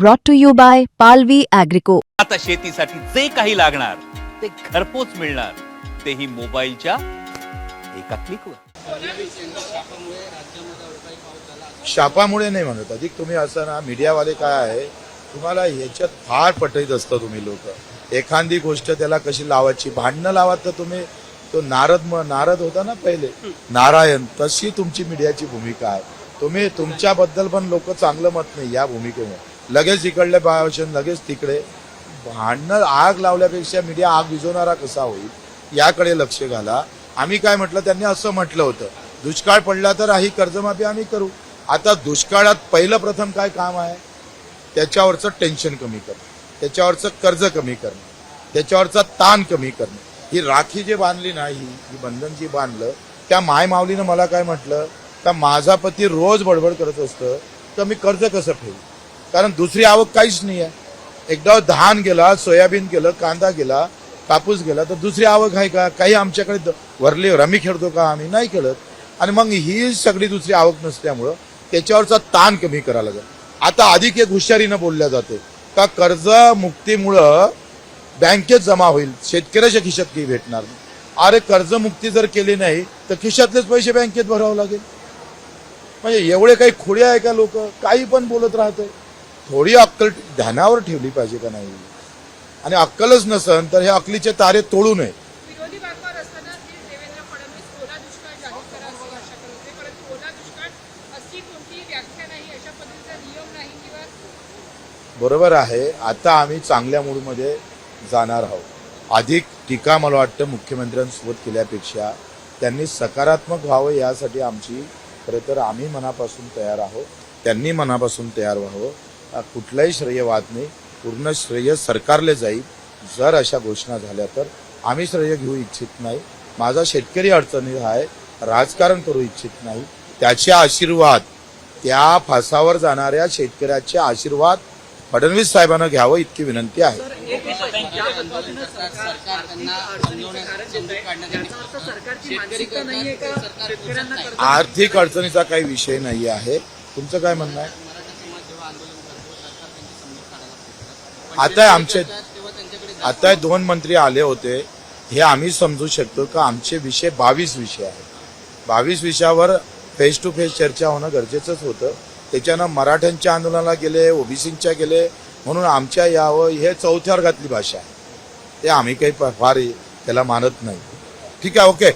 brought to you by Palvi Agrico. आता शेतीसाठी जे काही लागणार ते घरपोच मिळणार. तेही मोबाईलच्या एका क्लिकवर शापामुळे नाही म्हणत. अधिक तुम्ही असं ना मीडियावाले काय आहे तुम्हाला ह्याच्यात फार पटईत असतं तुम्ही लोक. एखादी गोष्ट त्याला कशी लावायची भांडणं लावा तर तुम्ही तो नारद म- नारद होता ना पहिले. नारायण तशी तुमची मीडियाची भूमिका आहे. तुम्ही तुमच्याबद्दल पण लोक चांगलं मत नाही या भूमिकेमुळे. लगेच इकडले भाषण लगेच तिकडे. भांडणं आग लावल्यापेक्षा मीडिया आग विझवणारा कसा होईल याकडे लक्ष घाला. आम्ही काय म्हटलं त्यांनी असं म्हटलं होतं. दुष्काळ पडला तर ही कर्जमाफी आम्ही करू. आता दुष्काळात पहिलं प्रथम काय काम आहे? त्याच्यावरचं टेन्शन कमी करणं. त्याच्यावरचं कर्ज कमी करणं. त्याच्यावरचा ताण कमी करणं. ही राखी जे बांधली नाही ही बंधन जी बांधलं त्या माय माऊलीनं मला काय म्हटलं? का माझा पती रोज बडबड करत असतं तर मी कर्ज कसं फेडू? कारण दुसरी आवक काहीच नाही आहे एकदा धान गेला सोयाबीन गेलं कांदा गेला कापूस गेला तर दुसरी आवक आहे का? काही आमच्याकडे द- वरली रमी खेळतो का? आम्ही नाही खेळत. आणि मग ही सगळी दुसरी आवक नसल्यामुळं त्याच्यावरचा ताण कमी करायला लागेल. आता अधिक एक हुशारीनं बोलल्या जाते का कर्ज मुक्तीमुळं बँकेत जमा होईल. शेतकऱ्याच्या खिशात काही भेटणार नाही. अरे कर्जमुक्ती जर केली नाही तर खिशातलेच पैसे बँकेत भरावं लागेल. म्हणजे एवढे काही खुडे आहे का लोक? काही पण बोलत राहते थोडी अक्कल ध्यानावर ठेवली पाहिजे का नाही? आणि अक्कलच नसन तर हे अकलीचे तारे तोडू नये. विरोधी बाकावर असताना ते देवेंद्र फडणवीस ओला दुष्काळ जाहीर करा अशी भाषा करत होते. परंतु ओला दुष्काळ अशी कोणतीही व्याख्या नाही अशा पद्धतीचा नियम नाही किंवा बरोबर आहे. आता आम्ही चांगल्या मूडमध्ये जाणार आहोत. अधिक टीका मला वाटतं मुख्यमंत्र्यांसोबत केल्यापेक्षा त्यांनी सकारात्मक व्हावं यासाठी आमची खरं तर आम्ही मनापासून तयार आहोत. त्यांनी मनापासून तयार व्हावं. अ, कुठलाही श्रेयवाद नाही. पूर्ण श्रेय सरकारले जाईल. जर अशा घोषणा झाल्या तर आम्ही श्रेय घेऊ इच्छित नाही. माझा शेतकरी अडचणीत आहे. राजकारण करू इच्छित नाही. त्याचे आशीर्वाद त्या फासावर जाणाऱ्या शेतकऱ्याचे आशीर्वाद फडणवीस साहेबांना घ्यावं इतकी विनंती आहे. आर्थिक अडचणीचा काही विषय नाही आहे. तुमचं काय म्हणणं आहे? आता आमचे आता दोन मंत्री आले होते. हे आम्ही समजू शकतो का आमचे विषय बावीस विषय आहेत. बावीस विषयावर फेस टू फेस चर्चा होणं गरजेचंच होतं. त्याच्यानं मराठ्यांच्या आंदोलनाला गेले ओबीसींच्या गेले म्हणून आमच्या यावं हे चौथ्या वर्गातली भाषा आहे. ते आम्ही काही फार त्याला मानत नाही. ठीक आहे ओके.